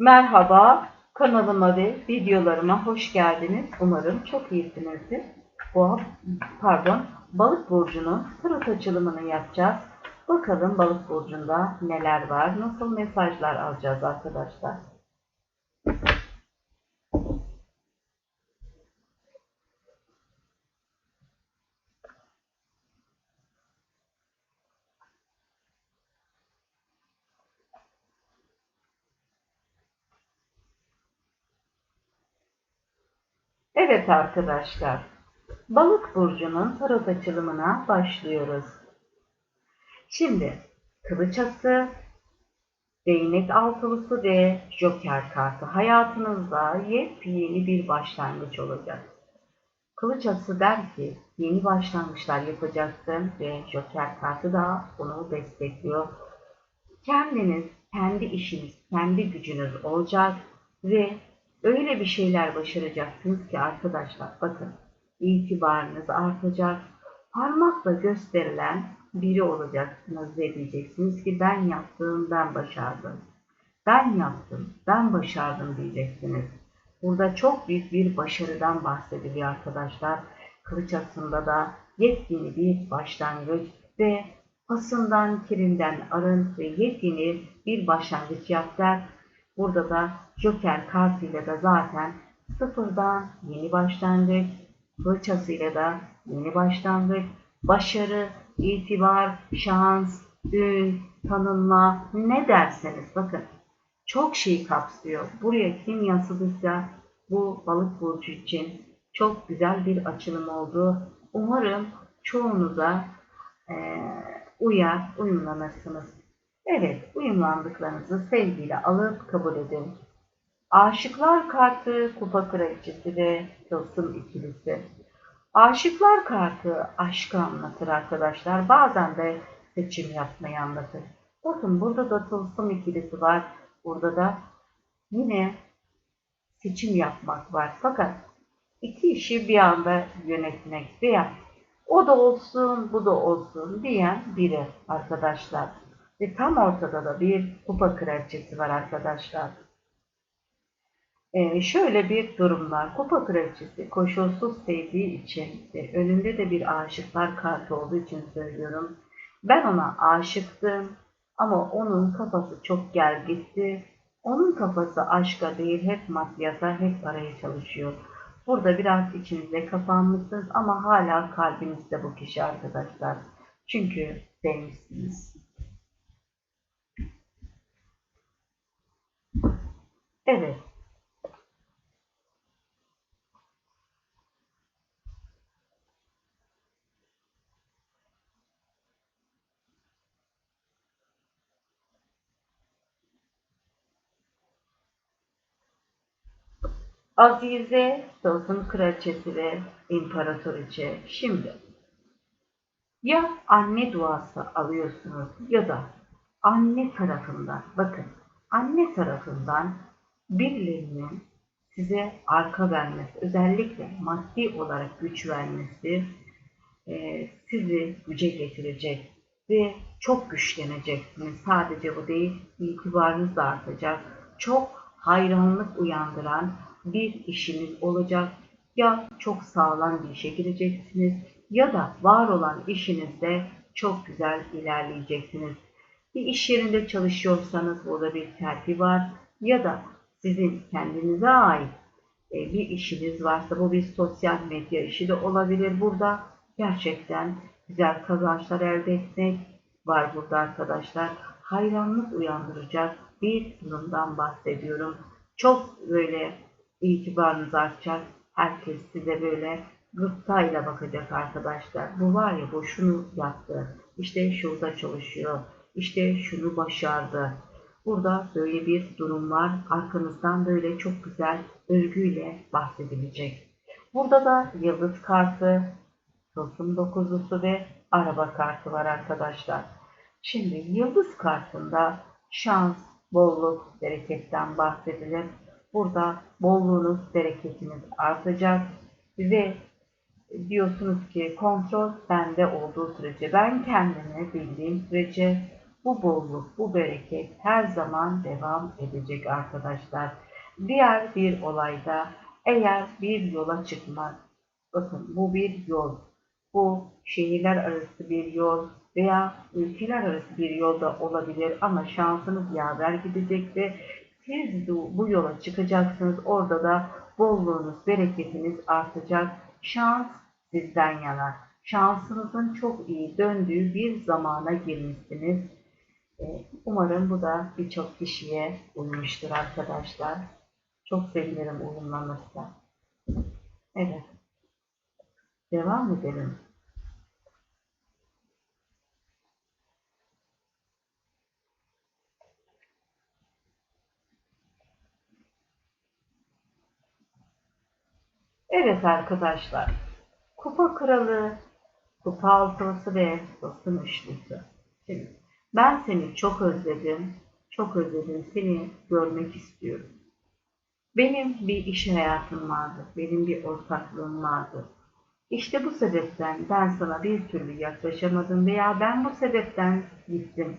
Merhaba, kanalıma ve videolarıma hoş geldiniz. Umarım çok iyisinizdir. Bu, pardon, balık burcunun tarot açılımını yapacağız. Bakalım balık burcunda neler var, nasıl mesajlar alacağız arkadaşlar. Evet arkadaşlar, balık burcunun tarot açılımına başlıyoruz. Şimdi kılıçası, değnek altılısı ve joker kartı hayatınızda yepyeni bir başlangıç olacak. Kılıçası der ki yeni başlangıçlar yapacaksın ve joker kartı da bunu destekliyor. Kendiniz, kendi işiniz, kendi gücünüz olacak ve öyle bir şeyler başaracaksınız ki arkadaşlar bakın itibarınız artacak. Parmakla gösterilen biri olacaksınız ve diyeceksiniz ki ben yaptım, ben başardım. Ben yaptım, ben başardım diyeceksiniz. Burada çok büyük bir başarıdan bahsediliyor arkadaşlar. Kılıç aslında da yepyeni bir başlangıç ve pasından, kirinden arın ve yepyeni bir başlangıç yap. Burada da Joker kartıyla da zaten sıfırdan yeni başlangıç, fırçasıyla da yeni başlangıç, başarı, itibar, şans, ün, tanınma ne derseniz bakın çok şey kapsıyor. Buraya kim yansıdıysa bu balık burcu için çok güzel bir açılım oldu. Umarım çoğunuza e, uyar, uyumlanırsınız. Evet, uyumlandıklarınızı sevgiyle alıp kabul edin. Aşıklar kartı, kupa kraliçesi ve tılsım ikilisi. Aşıklar kartı aşkı anlatır arkadaşlar. Bazen de seçim yapmayı anlatır. Bakın burada da tılsım ikilisi var. Burada da yine seçim yapmak var. Fakat iki işi bir anda yönetmek veya o da olsun, bu da olsun diyen biri arkadaşlar. Ve tam ortada da bir kupa kraliçesi var arkadaşlar. Ee, şöyle bir durum var. Kupa kraliçesi koşulsuz sevdiği için ve önünde de bir aşıklar kartı olduğu için söylüyorum. Ben ona aşıktım ama onun kafası çok gel gitti. Onun kafası aşka değil hep maddiyata, hep paraya çalışıyor. Burada biraz içinizde kapanmışsınız ama hala kalbinizde bu kişi arkadaşlar. Çünkü sevmişsiniz. Evet. Azize, Tılsım Kraliçesi ve İmparatoriçe. Şimdi ya anne duası alıyorsunuz ya da anne tarafından, bakın anne tarafından birilerinin size arka vermesi, özellikle maddi olarak güç vermesi e, sizi güce getirecek ve çok güçleneceksiniz. Sadece bu değil, itibarınız da artacak. Çok hayranlık uyandıran bir işiniz olacak. Ya çok sağlam bir işe gireceksiniz ya da var olan işinizde çok güzel ilerleyeceksiniz. Bir iş yerinde çalışıyorsanız burada bir terfi var ya da sizin kendinize ait e, bir işiniz varsa bu bir sosyal medya işi de olabilir. Burada gerçekten güzel kazançlar elde etmek var burada arkadaşlar. Hayranlık uyandıracak bir durumdan bahsediyorum. Çok böyle itibarınız artacak. Herkes size böyle gıptayla bakacak arkadaşlar. Bu var ya bu şunu yaptı. İşte şurada çalışıyor. İşte şunu başardı. Burada böyle bir durum var. Arkanızdan böyle çok güzel övgüyle bahsedilecek. Burada da yıldız kartı, tılsım dokuzlusu ve araba kartı var arkadaşlar. Şimdi yıldız kartında şans, bolluk, bereketten bahsedilir. Burada bolluğunuz, bereketiniz artacak ve diyorsunuz ki kontrol bende olduğu sürece, ben kendimi bildiğim sürece bu bolluk, bu bereket her zaman devam edecek arkadaşlar. Diğer bir olayda eğer bir yola çıkmak, bakın bu bir yol, bu şehirler arası bir yol veya ülkeler arası bir yolda olabilir ama şansınız yaver gidecek ve siz bu bu yola çıkacaksınız. Orada da bolluğunuz, bereketiniz artacak. Şans sizden yana. Şansınızın çok iyi döndüğü bir zamana girmişsiniz. Ee, Umarım bu da birçok kişiye uymuştur arkadaşlar. Çok sevinirim uyumlaması. Evet. Devam edelim. Evet arkadaşlar. Kupa kralı, kupa altısı ve dostum üçlüsü. Şimdi ben seni çok özledim. Çok özledim. Seni görmek istiyorum. Benim bir iş hayatım vardı. Benim bir ortaklığım vardı. İşte bu sebepten ben sana bir türlü yaklaşamadım veya ben bu sebepten gittim.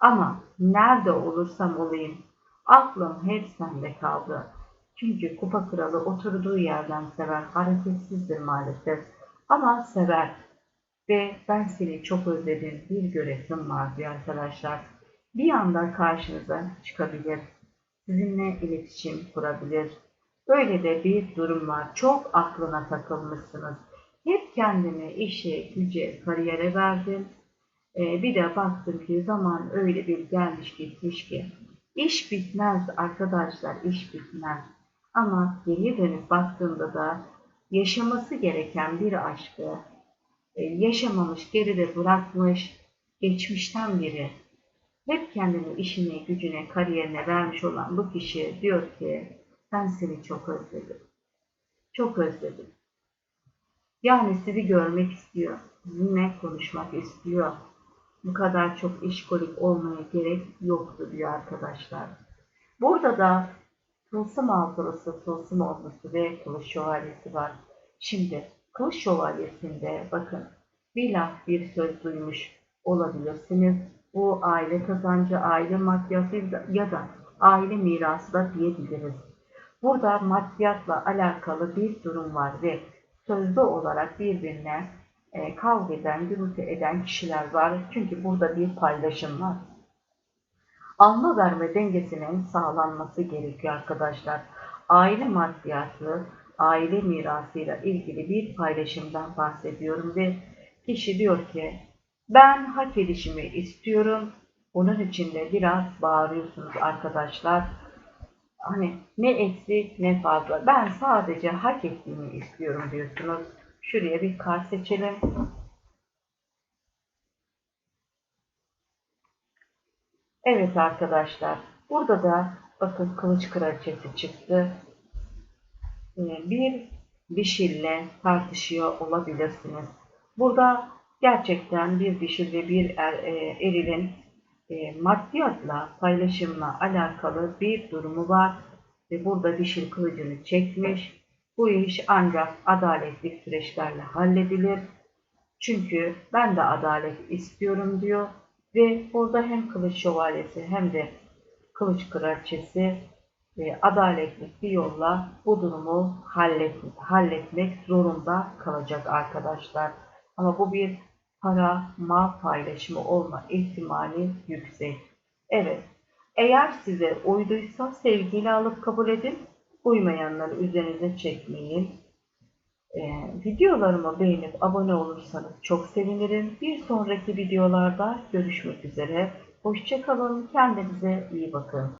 Ama nerede olursam olayım aklım hep sende kaldı. Çünkü kupa kralı oturduğu yerden sever, hareketsizdir maalesef. Ama sever. Ve ben seni çok özledim, bir göresim var diyor arkadaşlar. Bir anda karşınıza çıkabilir. Sizinle iletişim kurabilir. Böyle de bir durum var. Çok aklına takılmışsınız. Hep kendimi işe, güce, kariyere verdim. Ee, bir de baktım ki zaman öyle bir gelmiş gitmiş ki. İş bitmez arkadaşlar, iş bitmez. Ama geriye dönüp baktığımda da yaşaması gereken bir aşkı yaşamamış, geride bırakmış, geçmişten biri hep kendini işine, gücüne, kariyerine vermiş olan bu kişi diyor ki ben seni çok özledim. Çok özledim. Yani sizi görmek istiyor. Sizinle konuşmak istiyor. Bu kadar çok işkolik olmaya gerek yoktu diyor arkadaşlar. Burada da Tılsım altılısı, tılsım ordusu ve kılıç şövalyesi var. Şimdi kılıç şövalyesinde bakın bir laf bir söz duymuş olabilirsiniz. Bu aile kazancı, aile maddiyatı ya da aile mirası da diyebiliriz. Burada maddiyatla alakalı bir durum var ve sözlü olarak birbirine e, kavga eden, gürültü eden kişiler var. Çünkü burada bir paylaşım var alma verme dengesinin sağlanması gerekiyor arkadaşlar. Aile maddiyatı, aile mirasıyla ilgili bir paylaşımdan bahsediyorum ve kişi diyor ki ben hak edişimi istiyorum. Bunun için de biraz bağırıyorsunuz arkadaşlar. Hani ne eksik ne fazla. Ben sadece hak ettiğimi istiyorum diyorsunuz. Şuraya bir kart seçelim. Evet arkadaşlar. Burada da bakın kılıç kraliçesi çıktı. Bir dişille tartışıyor olabilirsiniz. Burada gerçekten bir dişil ve bir er, e, erilin e, maddiyatla, paylaşımla alakalı bir durumu var. Ve burada dişil kılıcını çekmiş. Bu iş ancak adaletli süreçlerle halledilir. Çünkü ben de adalet istiyorum diyor ve burada hem kılıç şövalyesi hem de kılıç kraliçesi e, adaletli bir yolla bu durumu hallet, halletmek zorunda kalacak arkadaşlar. Ama bu bir para, mal paylaşımı olma ihtimali yüksek. Evet, eğer size uyduysa sevgiyle alıp kabul edin, uymayanları üzerinize çekmeyin. Ee, videolarımı beğenip abone olursanız çok sevinirim. Bir sonraki videolarda görüşmek üzere. Hoşçakalın. Kendinize iyi bakın.